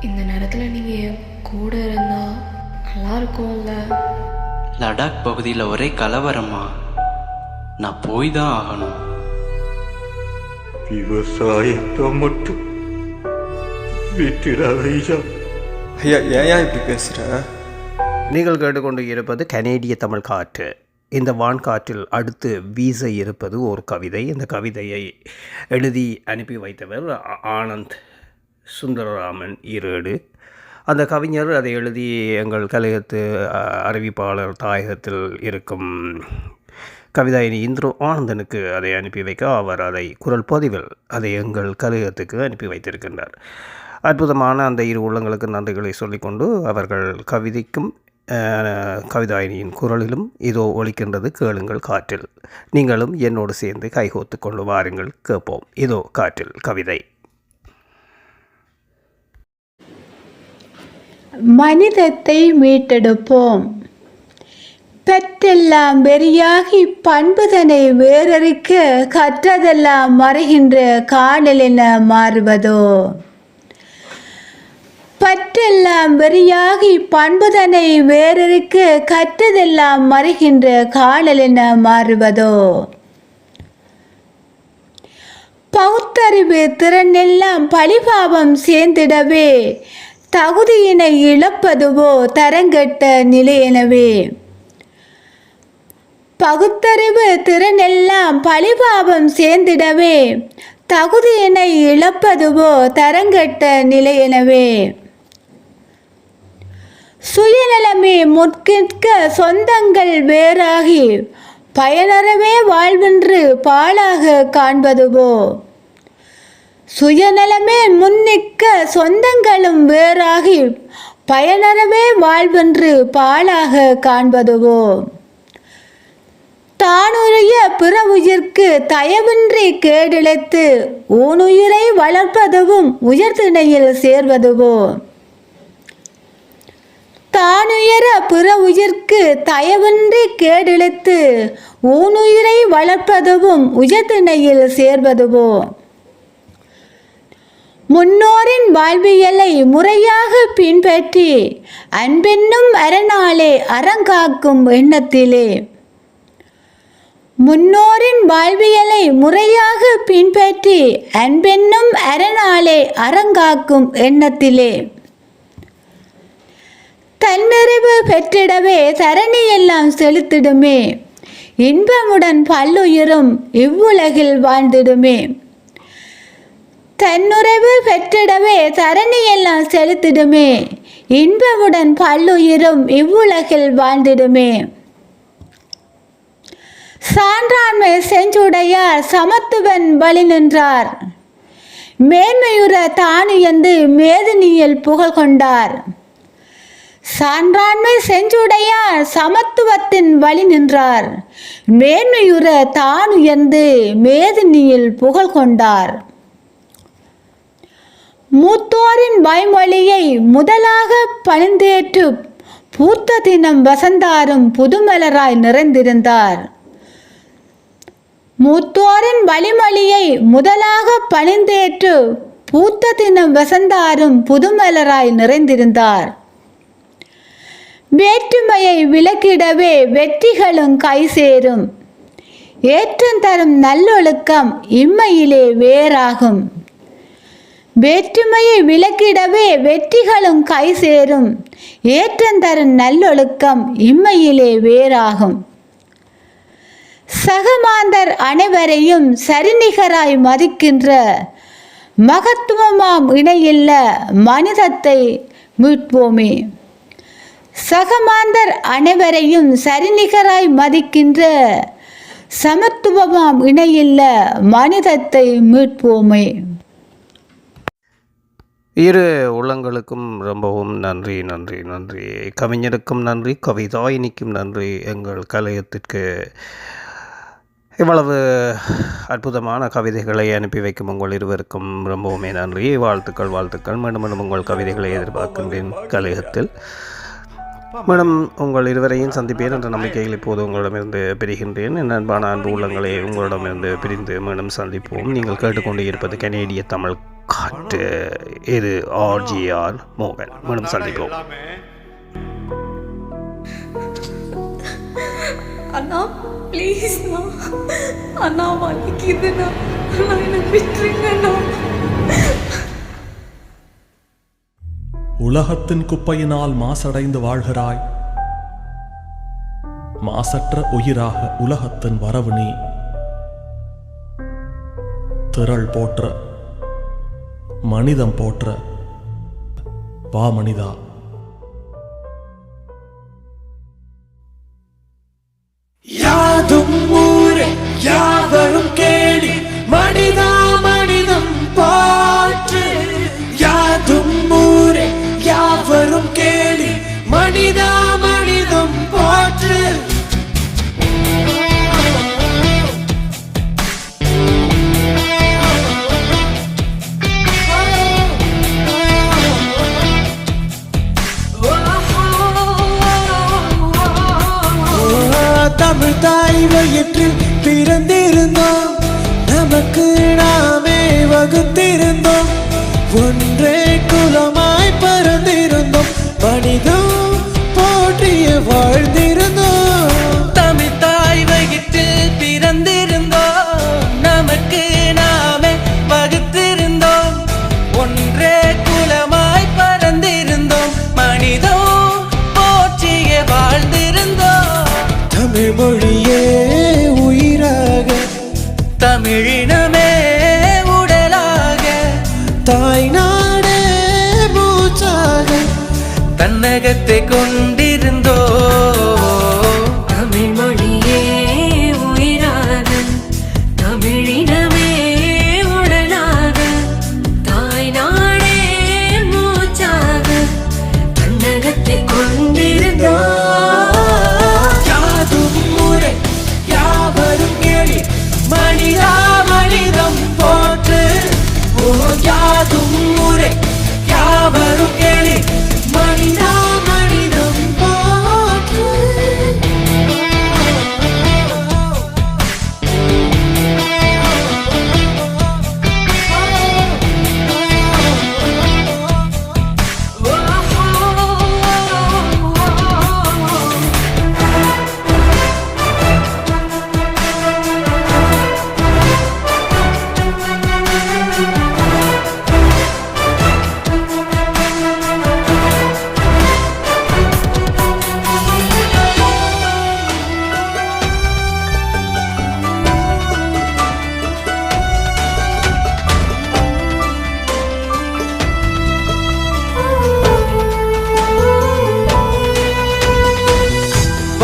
இந்த நேரத்தில் நீங்கள் கூட இருந்தால் நல்லா இருக்கும்ல லடாக் பகுதியில் ஒரே கலவரமா? நான் போய் தான் ஆகணும். விவசாயத்தை மட்டும் விட்டுடாத ஐயா. ஏன் இப்படி பேசுகிற நீங்கள் கேட்டுக்கொண்டு இருப்பது கனேடிய தமிழ் காற்று. இந்த வான்காற்றில் அடுத்து வீச இருப்பது ஒரு கவிதை. இந்த கவிதையை எழுதி அனுப்பி வைத்தவர் ஆனந்த். சுந்தரராமன் ஈரோடு. அந்த கவிஞர் அதை எழுதி எங்கள் கலையத்து அறிவிப்பாளர் தாயகத்தில் இருக்கும் கவிதாயினி இந்திரு ஆனந்தனுக்கு அதை அனுப்பி வைக்க அவர் அதை குரல் பதிவில் அதை எங்கள் கலையத்துக்கு அனுப்பி வைத்திருக்கின்றார். அற்புதமான அந்த இரு உள்ளங்களுக்கு நன்றிகளை சொல்லிக்கொண்டு அவர்கள் கவிதைக்கும் கவிதாயினியின் குரலிலும் இதோ ஒலிக்கின்றது கேளுங்கள் காற்றில். நீங்களும் என்னோடு சேர்ந்து கைகோத்து கொண்டு வாருங்கள் கேட்போம். இதோ காற்றில் கவிதை. மனிதத்தை மீட்டெடுப்போம். பெற்றெல்லாம் வெறியாகி பண்புதனை வேறறிக்க கற்றதெல்லாம் மறைகின்ற காணல் மாறுவதோ? பற்றெல்லாம் வெறியாகி பண்புதனை வேறறிக்க கற்றதெல்லாம் மறைகின்ற காணல் மாறுவதோ? பௌத்தறிவு திறனெல்லாம் பழிபாவம் சேர்ந்திடவே தகுதியினை இழப்பதுவோ தரங்கெட்ட நிலையெனவே பகுத்தறிவு திறனெல்லாம் பழிபாவம் சேர்ந்திடவே. தகுதியினை இழப்பதுவோ தரங்கெட்ட நிலையெனவே சுயநலமே முற்கிற்க சொந்தங்கள் வேறாகி பயனறவே வாழ்வென்று பாழாக காண்பதுவோ. சுயநலமே முன்னிக்க சொந்தங்களும் வேறாகி பயனறவே வாழ்வென்று பாழாக காண்பதுவோ? தானுரிய பிற உயிர்க்கு தயவின்றி கேடிழைத்து ஊனுயிரை வளர்ப்பதுவும் உயர்திணையில் சேர்வதுவோ? தானுயர பிற உயிர்க்கு தயவின்றி கேடிழைத்து ஊனுயிரை வளர்ப்பதுவும் உயர்திணையில் சேர்வதுவோ? முன்னோரின் வாழ்வியலை முறையாக பின்பற்றி அன்பென்னும் அரணாலே அறங்காக்கும் எண்ணத்திலே. முன்னோரின் வாழ்வியலை முறையாக பின்பற்றி அன்பென்னும் அரணாலே அறங்காக்கும் எண்ணத்திலே. தன்னிறைவு பெற்றிடவே தரணியெல்லாம் செலுத்திடுமே. இன்பமுடன் பல்லுயிரும் இவ்வுலகில் வாழ்ந்திடுமே. தன்னுறைவு பெற்றிடவே தரணியெல்லாம் செலுத்திடுமே. இன்பமுடன் பல்லுயிரும் இவ்வுலகில் வாழ்ந்திடுமே. சான்றாண்மை செஞ்சுடையார் சமத்துவன் வழி நின்றார். மேன்மையுற தானுயந்து மேதினியில் புகழ் கொண்டார். சான்றாண்மை செஞ்சுடையார் சமத்துவத்தின் வழி நின்றார். மேன்மையுற தானுயர்ந்து மேதினியில் புகழ் கொண்டார். மூத்தோரின் வாய்மொழியை முதலாக பணிந்தேற்று பூத்த தினம் வசந்தாரும் புதுமலராய் நிறைந்திருந்தார். மூத்தோரின் வழிமொழியை முதலாக பணிந்தேற்று பூத்த தினம் வசந்தாரும் புதுமலராய் நிறைந்திருந்தார். வேற்றுமையை விலக்கிடவே வெற்றிகளும் கை சேரும். ஏற்றம் தரும் நல்லொழுக்கம் இம்மையிலே வேறாகும். வேற்றுமையை விலக்கிடவே வெற்றிகளும் கை சேரும். ஏற்றம் தரும் நல்லொழுக்கம் இம்மையிலே வேறாகும். சகமாந்தர் அனைவரையும் சரிநிகராய் மதிக்கின்ற மகத்துவமாம் இணையில்ல மனிதத்தை மீட்போமே. சகமாந்தர் அனைவரையும் சரிநிகராய் மதிக்கின்ற சமத்துவமாம் இணையில்ல மனிதத்தை மீட்போமே. இரு உள்ளங்களுக்கும் ரொம்பவும் நன்றி நன்றி நன்றி. கவிஞருக்கும் நன்றி கவிதாயினிக்கும் நன்றி. எங்கள் கலையத்திற்கு இவ்வளவு அற்புதமான கவிதைகளை அனுப்பி வைக்கும் உங்கள் இருவருக்கும் ரொம்பவுமே நன்றி. வாழ்த்துக்கள் வாழ்த்துக்கள். மீண்டும் மீண்டும் உங்கள் கவிதைகளை எதிர்பார்க்கின்றேன் கலையத்தில் மேடம் உங்கள் இருவரையும் சந்திப்பேன் என்ற நம்பிக்கையில் இப்போது உங்களிடமிருந்து பிரிகின்றேன். என் அன்பான அன்பு உள்ளங்களை உங்களிடமிருந்து பிரிந்து மீண்டும் சந்திப்போம். நீங்கள் கேட்டுக்கொண்டு இருப்பது கனேடிய தமிழ் காட் இது ஆர்ஜிஆர் மோகன். மீண்டும் சந்திப்போம். அண்ணா ப்ளீஸ்ண்ணா அண்ணா. வலிக்குதுண்ணா என்ன விட்டுருங்கண்ணா உலகத்தின் குப்பையினால் மாசடைந்து வாழ்கிறாய். மாசற்ற உயிராக உலகத்தின் வரவு நீ. திரள் போற்ற மனிதம் போற்ற. வா மனிதா.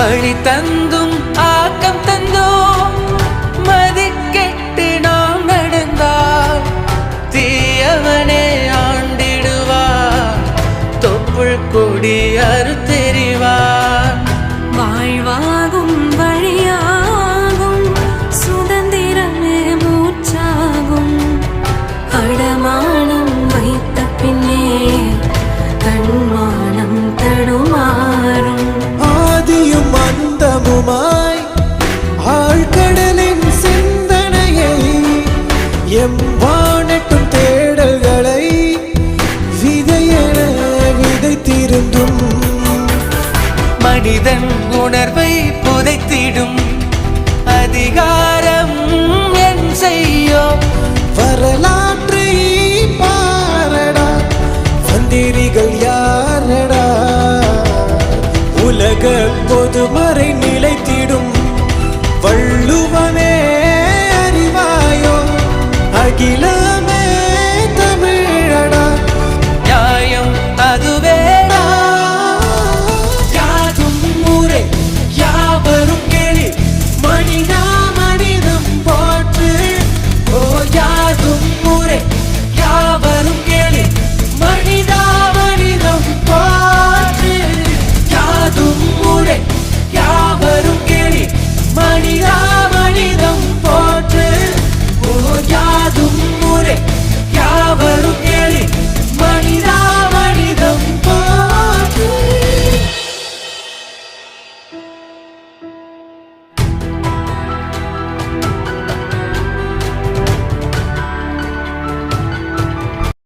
வழி தந்தும் விளங்க பொதுமறை நிலைத்திடும். வள்ளுவனே அறிவாயோ? அகில